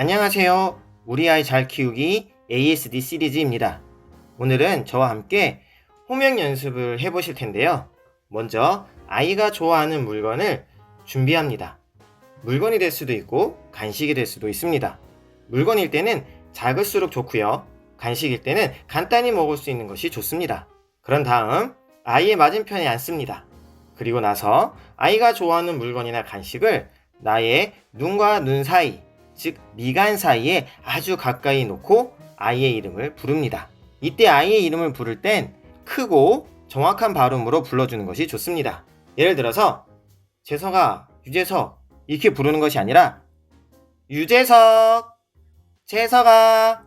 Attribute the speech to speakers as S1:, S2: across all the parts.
S1: 안녕하세요. 우리 아이 잘 키우기 ASD 시리즈입니다. 오늘은 저와 함께 호명 연습을 해보실 텐데요. 먼저 아이가 좋아하는 물건을 준비합니다. 물건이 될 수도 있고 간식이 될 수도 있습니다. 물건일 때는 작을수록 좋고요. 간식일 때는 간단히 먹을 수 있는 것이 좋습니다. 그런 다음 아이의 맞은편에 앉습니다. 그리고 나서 아이가 좋아하는 물건이나 간식을 나의 눈과 눈 사이, 즉 미간 사이에 아주 가까이 놓고 아이의 이름을 부릅니다. 이때 아이의 이름을 부를 땐 크고 정확한 발음으로 불러주는 것이 좋습니다. 예를 들어서 재석아, 유재석 이렇게 부르는 것이 아니라 유재석, 재석아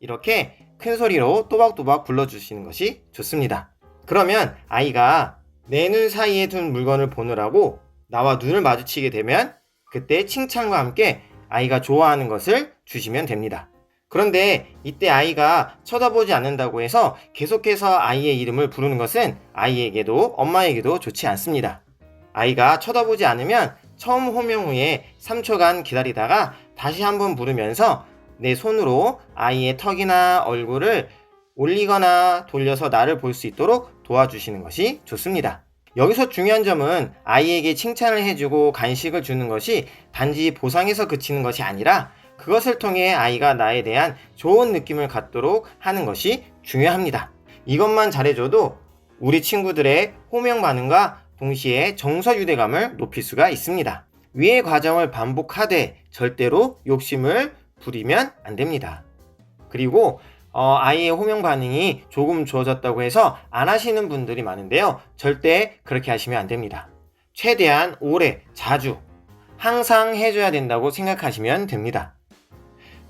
S1: 이렇게 큰 소리로 또박또박 불러주시는 것이 좋습니다. 그러면 아이가 내 눈 사이에 둔 물건을 보느라고 나와 눈을 마주치게 되면 그때 칭찬과 함께 아이가 좋아하는 것을 주시면 됩니다. 그런데 이때 아이가 쳐다보지 않는다고 해서 계속해서 아이의 이름을 부르는 것은 아이에게도 엄마에게도 좋지 않습니다. 아이가 쳐다보지 않으면 처음 호명 후에 3초간 기다리다가 다시 한번 부르면서 내 손으로 아이의 턱이나 얼굴을 올리거나 돌려서 나를 볼 수 있도록 도와주시는 것이 좋습니다. 여기서 중요한 점은 아이에게 칭찬을 해주고 간식을 주는 것이 단지 보상에서 그치는 것이 아니라 그것을 통해 아이가 나에 대한 좋은 느낌을 갖도록 하는 것이 중요합니다. 이것만 잘해줘도 우리 친구들의 호명 반응과 동시에 정서 유대감을 높일 수가 있습니다. 위의 과정을 반복하되 절대로 욕심을 부리면 안 됩니다. 그리고 어, 아이의 호명 반응이 조금 좋아졌다고 해서 안 하시는 분들이 많은데요. 절대 그렇게 하시면 안 됩니다. 최대한 오래, 자주, 항상 해줘야 된다고 생각하시면 됩니다.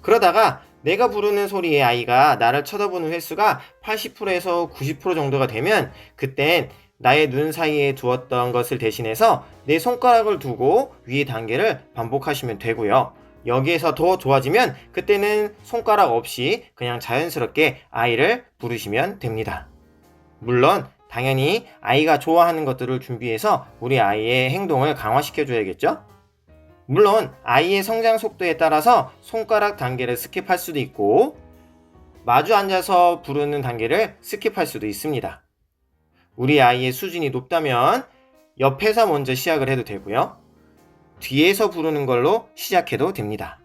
S1: 그러다가 내가 부르는 소리에 아이가 나를 쳐다보는 횟수가 80%에서 90% 정도가 되면 그땐 나의 눈 사이에 두었던 것을 대신해서 내 손가락을 두고 위의 단계를 반복하시면 되고요. 여기에서 더 좋아지면 그때는 손가락 없이 그냥 자연스럽게 아이를 부르시면 됩니다. 물론 당연히 아이가 좋아하는 것들을 준비해서 우리 아이의 행동을 강화시켜 줘야겠죠? 물론 아이의 성장 속도에 따라서 손가락 단계를 스킵할 수도 있고 마주 앉아서 부르는 단계를 스킵할 수도 있습니다. 우리 아이의 수준이 높다면 옆에서 먼저 시작을 해도 되고요. 뒤에서 부르는 걸로 시작해도 됩니다.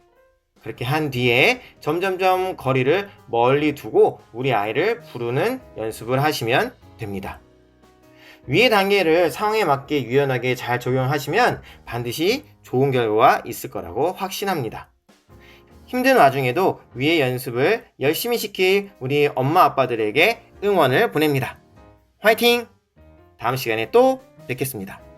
S1: 그렇게 한 뒤에 점점점 거리를 멀리 두고 우리 아이를 부르는 연습을 하시면 됩니다. 위의 단계를 상황에 맞게 유연하게 잘 적용하시면 반드시 좋은 결과가 있을 거라고 확신합니다. 힘든 와중에도 위의 연습을 열심히 시킬 우리 엄마 아빠들에게 응원을 보냅니다. 화이팅! 다음 시간에 또 뵙겠습니다.